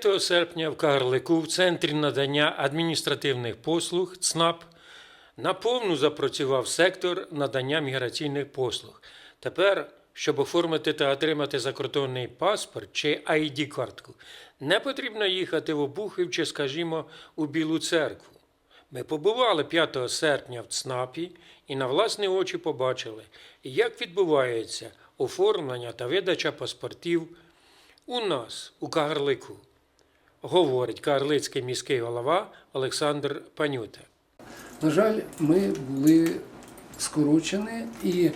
Із 5 серпня в Кагарлику в Центрі надання адміністративних послуг ЦНАП наповну запрацював сектор надання міграційних послуг. Тепер, щоб оформити та отримати закордонний паспорт чи ID-картку, не потрібно їхати в Обухів чи, скажімо, у Білу церкву. Ми побували 5 серпня в ЦНАПі і на власні очі побачили, як відбувається оформлення та видача паспортів у нас, у Кагарлику, говорить кагарлицький міський голова Олександр Панюта. На жаль, ми були скорочені і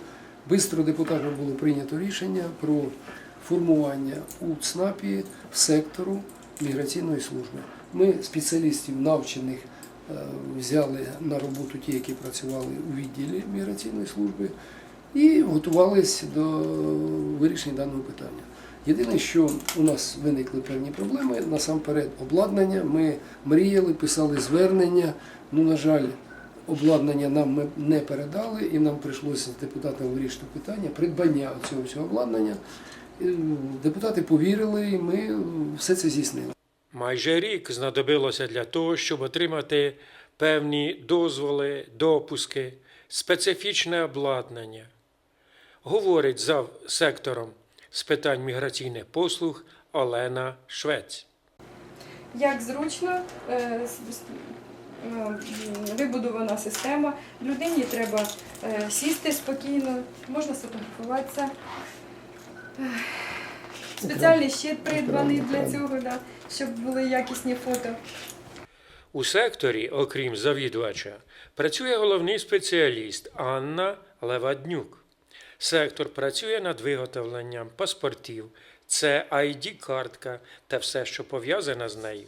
швидко депутатом було прийнято рішення про формування у ЦНАПі сектору міграційної служби. Ми спеціалістів навчених е, взяли на роботу ті, які працювали у відділі міграційної служби, і готувалися до вирішення даного питання. Єдине, що у нас виникли певні проблеми, насамперед обладнання. Ми мріяли, писали звернення. Ну, на жаль, обладнання нам не передали, і нам прийшлося з депутатами вирішити питання придбання цього всього обладнання. Депутати повірили, і ми все це здійснили. Майже рік знадобилося для того, щоб отримати певні дозволи, допуски, специфічне обладнання. Говорить зав сектором з питань міграційних послуг Олена Швець. як зручно е, е, вибудована система. Людині треба е, сісти спокійно, можна сфотографуватися. Спеціальний щит придбаний для цього, да, щоб були якісні фото. У секторі, окрім завідувача, працює головний спеціаліст Анна Леваднюк. Сектор працює над виготовленням паспортів, це ID-картка та все, що пов'язане з нею.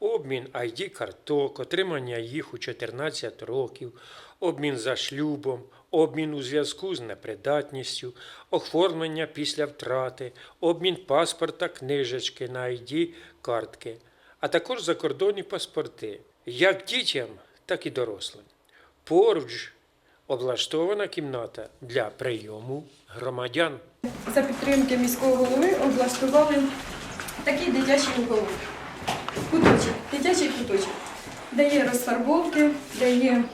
Обмін ID-карток, отримання їх у 14 років, обмін за шлюбом, обмін у зв'язку з непридатністю, оформлення після втрати, обмін паспорта, книжечки на ID-картки, а також закордонні паспорти, як дітям, так і дорослим. Поруч облаштована кімната для прийому громадян. За підтримки міського голови облаштували такий дитячий уголок. Куточок, дитячий куточок, де є розфарбовки, де є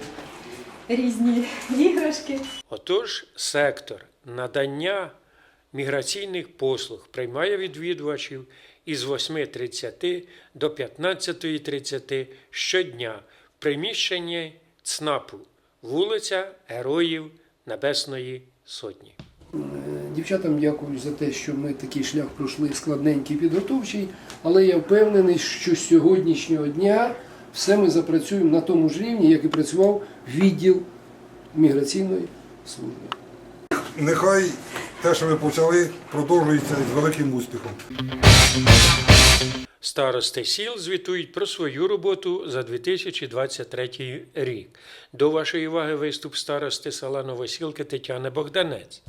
різні іграшки. Отож, сектор надання міграційних послуг приймає відвідувачів із 8.30 до 15.30 щодня в приміщенні ЦНАПу, вулиця Героїв Небесної Сотні. Дівчатам дякую за те, що ми такий шлях пройшли складненький підготовчий, але я впевнений, що з сьогоднішнього дня все ми запрацюємо на тому ж рівні, як і працював відділ міграційної служби. Нехай те, що ви почали, продовжується з великим успіхом. Старости сіл звітують про свою роботу за 2023 рік. До вашої уваги виступ старости села Новосілки Тетяни Богданець.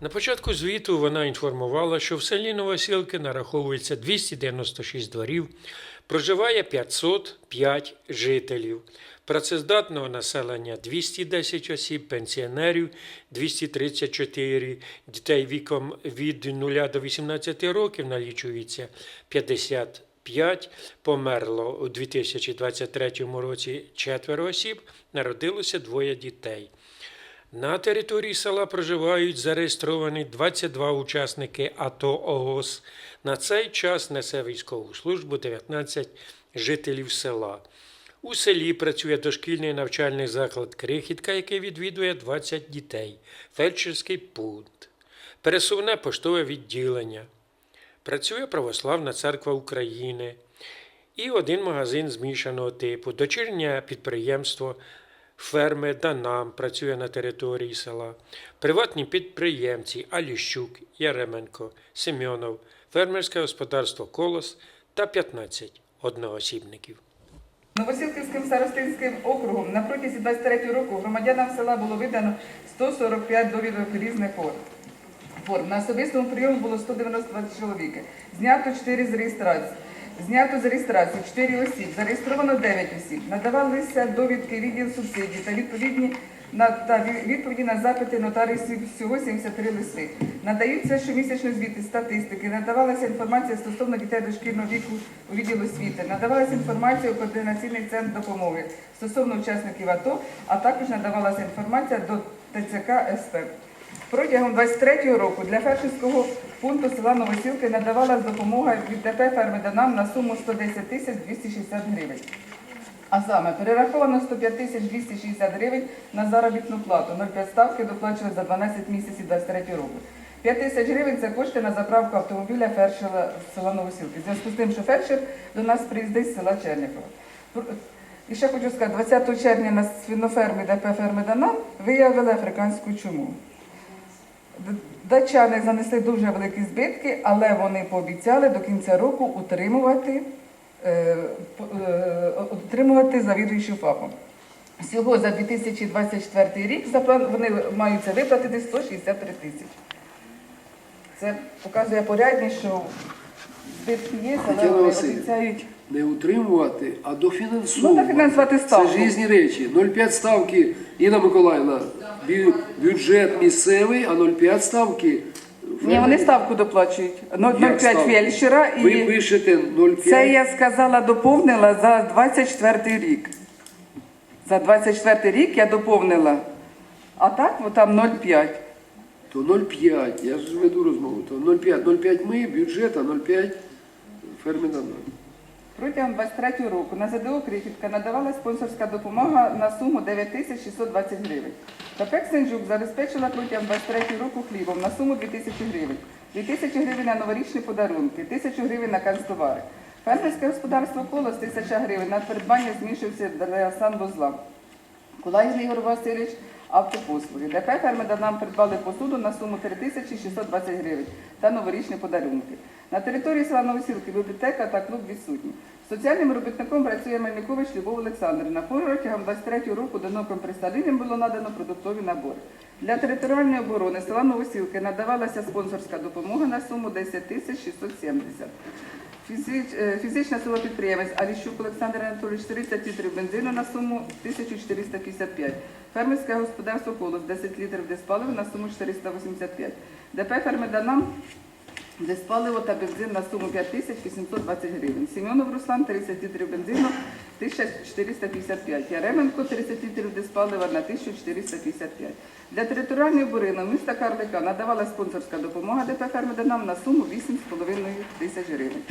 На початку звіту вона інформувала, що в селі Новосілки нараховується 296 дворів, проживає 505 жителів, працездатного населення 210 осіб, пенсіонерів 234, дітей віком від 0 до 18 років налічується 55, померло у 2023 році четверо осіб, народилося двоє дітей. На території села проживають зареєстровані 22 учасники АТО ООС. На цей час несе військову службу 19 жителів села. У селі працює дошкільний навчальний заклад Крихітка, який відвідує 20 дітей, фельдшерський пункт, пересувне поштове відділення. Працює Православна церква України і один магазин змішаного типу, дочірнє підприємство ферми Данам працює на території села, приватні підприємці Аліщук, Яременко, Семьонов, фермерське господарство Колос та 15 одноосібників. Новосілківським старостинським округом на протязі 23 року громадянам села було видано 145 довідок різних форм. На особистому прийомі було 192 чоловіки. Знято 4 з реєстрації. Знято з реєстрації 4 осіб, зареєстровано 9 осіб. Надавалися довідки відділ субсидій та відповідні на та відповіді на запити нотаріусів всього 73 листи. Надаються щомісячно звіти, статистики, надавалася інформація стосовно дітей дошкільного віку у відділ освіти, надавалася інформація у координаційний центр допомоги стосовно учасників АТО, а також надавалася інформація до ТЦК СП. Протягом 23-го року для фермерського пункту села Новосілки надавалась допомога від ДП «Ферми Данам» на суму 110 тисяч 260 гривень. А саме перераховано 105 тисяч 260 гривень на заробітну плату. 0,5 ставки доплачували за 12 місяців 23 року. 5 тисяч гривень це кошти на заправку автомобіля фершера з села Новосілки. В зв'язку з тим, що фершер до нас приїздить з села Чернікова. І ще хочу сказати, 20 червня на свинофермі ДП «Фермеданам» виявили африканську чуму. Д- Датчани занесли дуже великі збитки, але вони пообіцяли до кінця року утримувати, е, е, утримувати завідуючу ФАПом. Всього за 2024 рік вони маються виплатити 163 тисячі. Це показує порядність, що збитки є, але вони обіцяють. Не утримувати, а дофінансовувати. Ну, дофінансувати ставку. Це ж різні речі. 0,5 ставки, Інна Миколаївна, бю- бюджет місцевий, а 0,5 ставки. Ні, вони ставку доплачують. Як 0,5 ставку? фельдшера і Ви пишете 0,5. Це я сказала, доповнила за 24 рік. За 24 рік я доповнила. А так, от там 0,5. То 0,5, я ж веду розмову, то 0,5. 0,5 ми, бюджет, а 0,5 ферми Дана. Протягом 23 року на ЗДО Крихітка надавала спонсорська допомога на суму 9 тисяч 620 гривень. КПЕК Сенджук забезпечила протягом 23 року хлібом на суму 2 тисячі гривень. 2 тисячі гривень на новорічні подарунки, 1000 гривень на канцтовари. Фермерське господарство «Колос» 1000 гривень на придбання змішився для санвузла. Кулай Ігор Васильович автопослуги. ДП «Фермеда» нам придбали посуду на суму 3620 гривень та новорічні подарунки. На території села Новосілки бібліотека та клуб відсутні. Соціальним робітником працює Мельникович Любов Олександрівна. Протягом 23 року доноком Присталінням було надано продуктові набори. Для територіальної оборони села Новосілки надавалася спонсорська допомога на суму 10 тисяч 670. Е, Фізична сила підприємець Аліщук Олександр Анатолійович 30 літрів бензину на суму 1455. Фермерське господарство «Колос» 10 літрів диспаливо на суму 485. ДП «Фермеданам» диспаливо та бензин на суму 5820 гривень. Сім'онов Руслан 30 літрів бензину 1455. Яременко 30 літрів диспалива на 1455. Для територіальної бурини міста Карлика надавала спонсорська допомога ДП «Кармединам» на суму 8,5 тисяч гривень.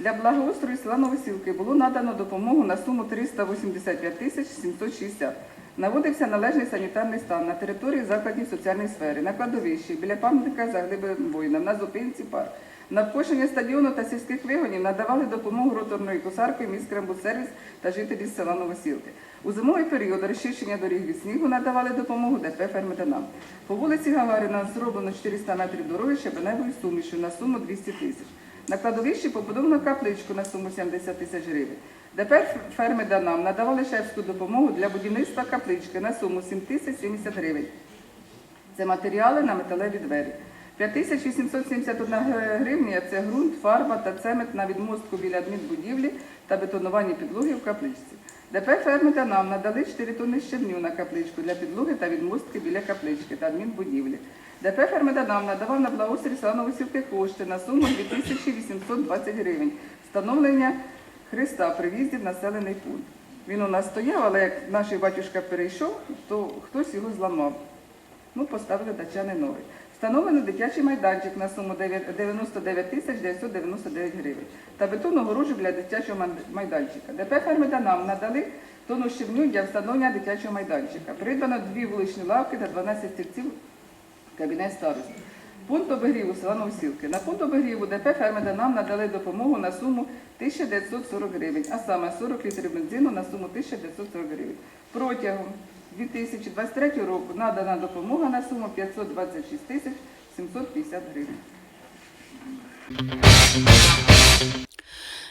Для благоустрою села Новосілки було надано допомогу на суму 385 тисяч 760. Наводився належний санітарний стан на території закладів соціальної сфери, на кладовищі, біля пам'ятника загиблим воїнам, на зупинці пар. На вкошення стадіону та сільських вигонів надавали допомогу роторною косаркою міськрембудсервіс та жителі села Новосілки. У зимовий період розчищення доріг від снігу надавали допомогу ДП «Фермеданам». По вулиці Гагаріна зроблено 400 метрів дороги щебеневою сумішю на суму 200 тисяч. На кладовищі побудовано капличку на суму 70 тисяч гривень. ДП ферми Данам надавали шефську допомогу для будівництва каплички на суму 7 тисяч 70 гривень. Це матеріали на металеві двері. 5871 гривня – це ґрунт, фарба та цемент на відмостку біля адмінбудівлі та бетонування підлоги в капличці. ДП «Ферми та нам надали 4 тонни щебню на капличку для підлоги та відмостки біля каплички та адмінбудівлі. ДП «Ферми та нам надавав на благоустрій села Новосілки кошти на суму 2820 гривень. Встановлення Христа при в'їзді в населений пункт. Він у нас стояв, але як наш батюшка перейшов, то хтось його зламав. Ну, поставили датчани новий. Встановлено дитячий майданчик на суму 99 тисяч 999 гривень та бетонну огорожу для дитячого майданчика. ДП «Фермеда» нам надали тонну для встановлення дитячого майданчика. Придбано дві вуличні лавки та 12 стільців кабінет старості. Пункт обігріву села Новосілки. На пункт обігріву ДП «Фермеда» нам надали допомогу на суму 1940 гривень, а саме 40 літрів бензину на суму 1940 гривень. Протягом 2023 року надана допомога на суму 526 тисяч 750 гривень.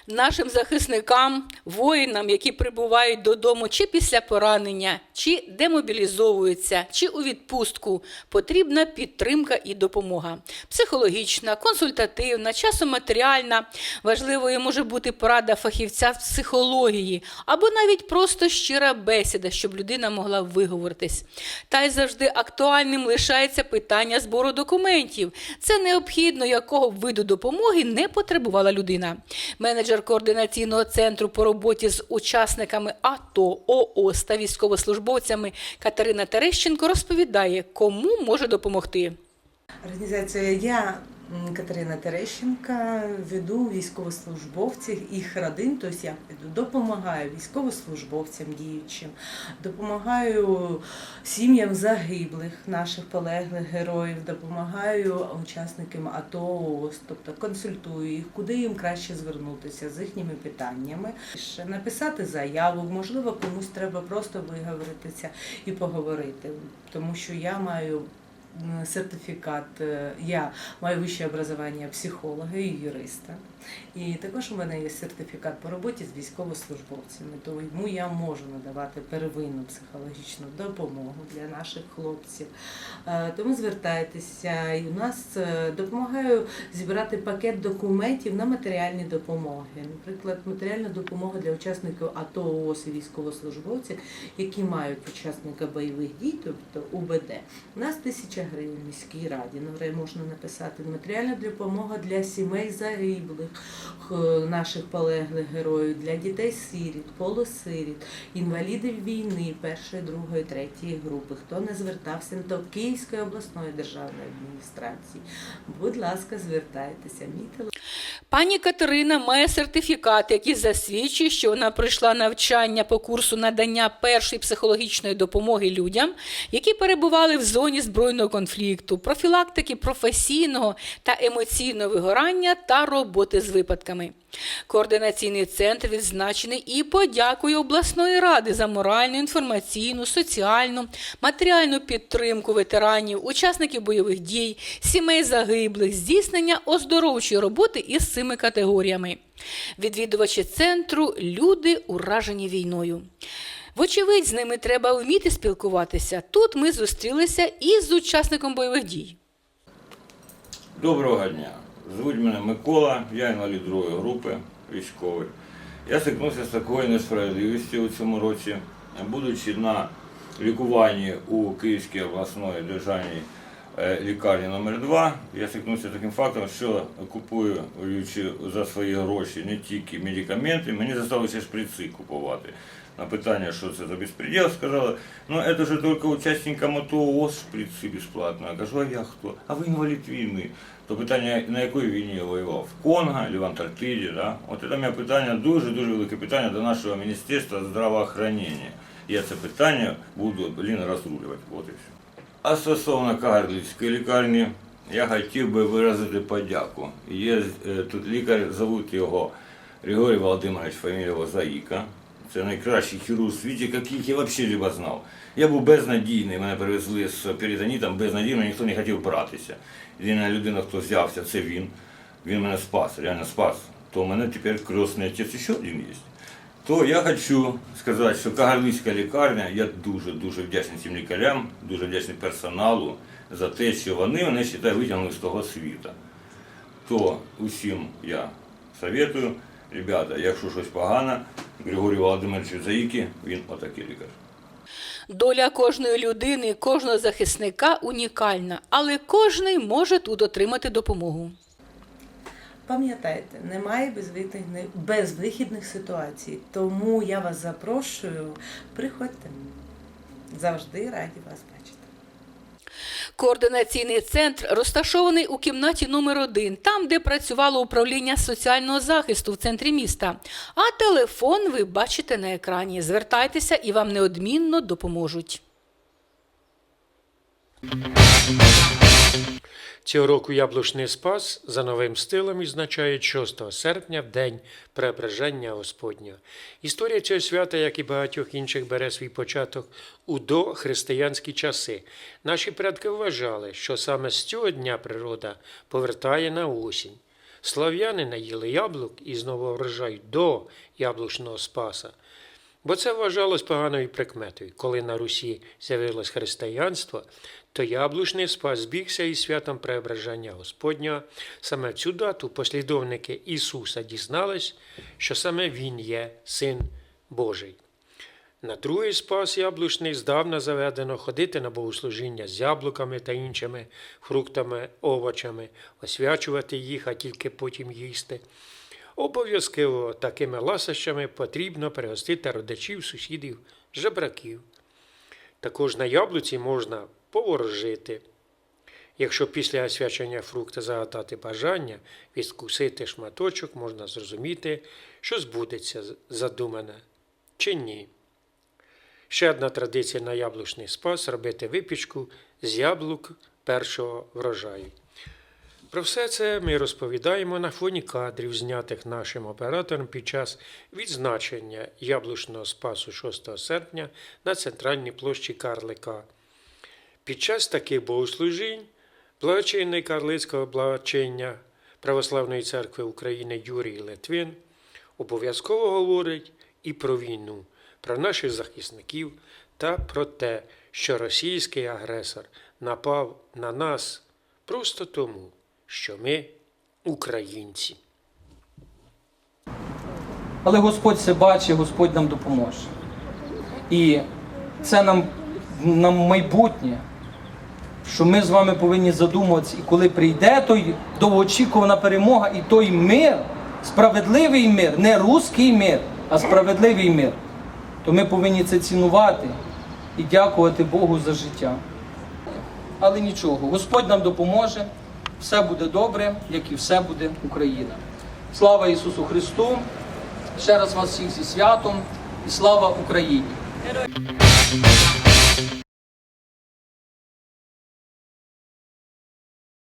Нашим захисникам, воїнам, які прибувають додому чи після поранення, чи демобілізовуються, чи у відпустку, потрібна підтримка і допомога. Психологічна, консультативна, часом матеріальна. Важливою може бути порада фахівця з психології або навіть просто щира бесіда, щоб людина могла виговоритись. Та й завжди актуальним лишається питання збору документів. Це необхідно, якого виду допомоги не потребувала людина. Менеджер координаційного центру по роботі з учасниками АТО, ООС та військовослужбовцями Катерина Терещенко розповідає, кому може допомогти. Організація я Катерина Терещенка веду військовослужбовців їх родин, тобто я веду, допомагаю військовослужбовцям діючим, допомагаю сім'ям загиблих наших полеглих героїв, допомагаю учасникам АТО, тобто консультую їх, куди їм краще звернутися з їхніми питаннями, Ще написати заяву, можливо, комусь треба просто виговоритися і поговорити, тому що я маю м, сертифікат. е, Я маю вище образування психолога і юриста. І також у мене є сертифікат по роботі з військовослужбовцями. Тому я можу надавати первинну психологічну допомогу для наших хлопців. Е, Тому звертайтеся. І у нас е, допомагаю зібрати пакет документів на матеріальні допомоги. Наприклад, матеріальна допомога для учасників АТО, ООС і військовослужбовців, які мають учасника бойових дій, тобто УБД. У нас тисяча гривень в міській раді. На можна написати матеріальна допомога для сімей загиблих, наших полеглих героїв, для дітей сиріт, полусиріт, інвалідів війни першої, другої, третьої групи. Хто не звертався до Київської обласної державної адміністрації, будь ласка, звертайтеся. Мій Пані Катерина має сертифікат, який засвідчує, що вона пройшла навчання по курсу надання першої психологічної допомоги людям, які перебували в зоні збройного конфлікту, профілактики професійного та емоційного вигорання та роботи з випадками. Координаційний центр відзначений і подякою обласної ради за моральну, інформаційну, соціальну, матеріальну підтримку ветеранів, учасників бойових дій, сімей загиблих, здійснення оздоровчої роботи із цими категоріями. Відвідувачі центру люди уражені війною. Вочевидь, з ними треба вміти спілкуватися. Тут ми зустрілися із учасником бойових дій. Доброго дня. Звуть мене Микола, я інвалід другої групи військовий. Я стикнувся з такою несправедливістю у цьому році, будучи на лікуванні у Київській обласної державній е, лікарні номер 2 я стикнувся з таким фактом, що купуючи за свої гроші не тільки медикаменти, мені заставилося шприци купувати. На питання, що це за безпредел, сказали, ну це ж тільки учасникам АТО ООС шприци безплатно. Я кажу, а я хто? А ви інвалід війни. То питання, на якій війні я воював? В Конго або в Антарктиді? Да? От це моє питання, дуже-дуже велике питання до нашого Міністерства здравоохранення. Я це питання буду, блін, розрулювати. От і все. А стосовно Кагарлицької лікарні, я хотів би виразити подяку. Є е, тут лікар, зовуть його Григорій Володимирович, фамілія Заїка. Це найкращий хірург у світі, яких я взагалі знав. Я був безнадійний, мене привезли з перитонітом, безнадійно, ніхто не хотів братися. Єдина людина, хто взявся, це він. Він мене спас, реально спас. То у мене тепер крісний отець ще один є. То я хочу сказати, що Кагарлицька лікарня, я дуже-дуже вдячний цим лікарям, дуже вдячний персоналу за те, що вони мене вважаю, витягнули з того світа. То усім я советую, ребята, якщо щось погано, Григорію Володимировичу Заїки, він отакий лікар. Доля кожної людини, кожного захисника унікальна, але кожний може тут отримати допомогу. Пам'ятайте, немає безвихідних, безвихідних ситуацій, тому я вас запрошую, приходьте. Завжди раді вас бачити. Координаційний центр розташований у кімнаті номер 1 там, де працювало управління соціального захисту в центрі міста. А телефон ви бачите на екрані. Звертайтеся і вам неодмінно допоможуть. Цього року яблучний спас за новим стилем відзначають 6 серпня в день преображення Господнього. Історія цього свята, як і багатьох інших, бере свій початок у дохристиянські часи. Наші предки вважали, що саме з цього дня природа повертає на осінь. Слав'яни наїли яблук і знову врожають до яблучного спаса. Бо це вважалось поганою прикметою. Коли на Русі з'явилось християнство, то яблучний спас збігся із святом Преображення Господнього. Саме в цю дату послідовники Ісуса дізнались, що саме Він є Син Божий. На другий спас яблучний здавна заведено ходити на богослужіння з яблуками та іншими фруктами, овочами, освячувати їх, а тільки потім їсти. Обов'язково такими ласощами потрібно пригостити родичів, сусідів, жебраків. Також на яблуці можна поворожити. Якщо після освячення фрукта загадати бажання, відкусити шматочок, можна зрозуміти, що збудеться задумане чи ні. Ще одна традиція на яблучний спас робити випічку з яблук першого врожаю. Про все це ми розповідаємо на фоні кадрів, знятих нашим оператором під час відзначення яблучного спасу 6 серпня на центральній площі Карлика. Під час таких богослужінь благочинний Карлицького благочиння Православної церкви України Юрій Литвин обов'язково говорить і про війну, про наших захисників та про те, що російський агресор напав на нас просто тому, що ми українці. Але Господь все бачить, Господь нам допоможе. І це нам, нам майбутнє, що ми з вами повинні задумуватися, і коли прийде той довгоочікувана перемога і той мир, справедливий мир, не руський мир, а справедливий мир, то ми повинні це цінувати і дякувати Богу за життя. Але нічого, Господь нам допоможе, все буде добре, як і все буде Україна. Слава Ісусу Христу! Ще раз вас всіх зі святом і слава Україні!